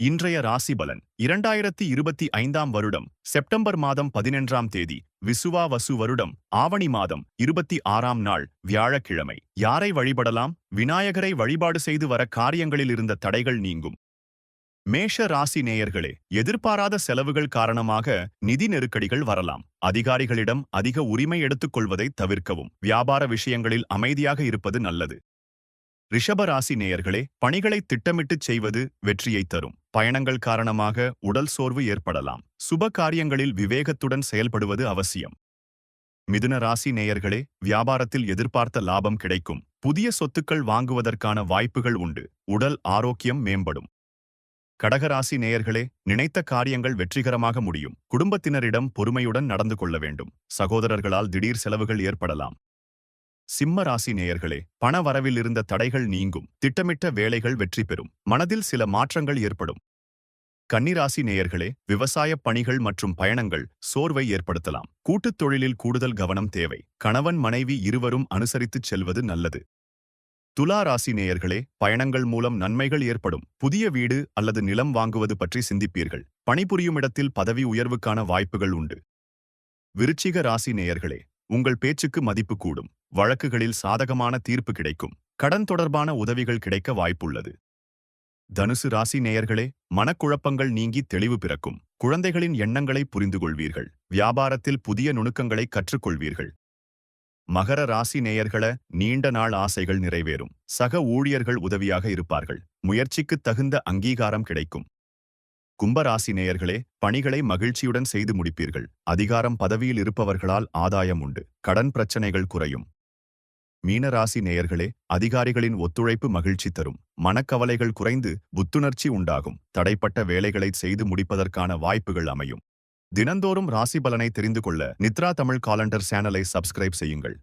இன்றைய ராசி பலன். இரண்டாயிரத்தி இருபத்தி ஐந்தாம் வருடம் செப்டம்பர் மாதம் பதினொன்றாம் தேதி விசுவாவசு வருடம் ஆவணி மாதம் இருபத்தி ஆறாம் நாள் வியாழக்கிழமை. யாரை வழிபடலாம்? விநாயகரை வழிபாடு செய்து வர காரியங்களில் இருந்த தடைகள் நீங்கும். மேஷ ராசி நேயர்களே எதிர்பாராத செலவுகள் காரணமாக நிதி நெருக்கடிகள் வரலாம். அதிகாரிகளிடம் அதிக உரிமை எடுத்துக்கொள்வதை தவிர்க்கவும். வியாபார விஷயங்களில் அமைதியாக இருப்பது நல்லது. ரிஷபராசி நேயர்களே பணிகளை திட்டமிட்டுச் செய்வது வெற்றியை தரும். பயணங்கள் காரணமாக உடல் சோர்வு ஏற்படலாம். சுப காரியங்களில் விவேகத்துடன் செயல்படுவது அவசியம். மிதுன ராசி நேயர்களே வியாபாரத்தில் எதிர்பார்த்த லாபம் கிடைக்கும். புதிய சொத்துக்கள் வாங்குவதற்கான வாய்ப்புகள் உண்டு. உடல் ஆரோக்கியம் மேம்படும். கடகராசி நேயர்களே நினைத்த காரியங்கள் வெற்றிகரமாக முடியும். குடும்பத்தினரிடம் பொறுமையுடன் நடந்து கொள்ள வேண்டும். சகோதரர்களால் திடீர் செலவுகள் ஏற்படலாம். சிம்ம ராசி நேயர்களே பண வரவில் இருந்த தடைகள் நீங்கும். திட்டமிட்ட வேலைகள் வெற்றி பெறும். மனதில் சில மாற்றங்கள் ஏற்படும். கன்னிராசி நேயர்களே விவசாயப் பணிகள் மற்றும் பயணங்கள் சோர்வை ஏற்படுத்தலாம். கூட்டுத் தொழிலில் கூடுதல் கவனம் தேவை. கணவன் மனைவி இருவரும் அனுசரித்துச் செல்வது நல்லது. துலா ராசி நேயர்களே பயணங்கள் மூலம் நன்மைகள் ஏற்படும். புதிய வீடு அல்லது நிலம் வாங்குவது பற்றி சிந்திப்பீர்கள். பணிபுரியும் இடத்தில் பதவி உயர்வுக்கான வாய்ப்புகள் உண்டு. விருச்சிக ராசி நேயர்களே உங்கள் பேச்சுக்கு மதிப்பு கூடும். வழக்குகளில் சாதகமான தீர்ப்பு கிடைக்கும். கடன் தொடர்பான உதவிகள் கிடைக்க வாய்ப்புள்ளது. தனுசு ராசி நேயர்களே மனக்குழப்பங்கள் நீங்கி தெளிவு பிறக்கும். குழந்தைகளின் எண்ணங்களை புரிந்து கொள்வீர்கள் வியாபாரத்தில் புதிய நுணுக்கங்களை கற்றுக்கொள்வீர்கள். மகர ராசி நேயர்கள நீண்ட நாள் ஆசைகள் நிறைவேறும். சக ஊழியர்கள் உதவியாக இருப்பார்கள். முயற்சிக்குத் தகுந்த அங்கீகாரம் கிடைக்கும். கும்பராசி நேயர்களே பணிகளை மகிழ்ச்சியுடன் செய்து முடிப்பீர்கள். அதிகாரம் பதவியில் இருப்பவர்களால் ஆதாயம் உண்டு. கடன் பிரச்சனைகள் குறையும். மீனராசி நேயர்களே அதிகாரிகளின் ஒத்துழைப்பு மகிழ்ச்சி தரும். மனக்கவலைகள் குறைந்து புத்துணர்ச்சி உண்டாகும். தடைப்பட்ட வேலைகளை செய்து முடிப்பதற்கான வாய்ப்புகள் அமையும். தினந்தோறும் ராசி பலனை தெரிந்து கொள்ள நித்ரா தமிழ் காலண்டர் சேனலை சப்ஸ்கிரைப் செய்யுங்கள்.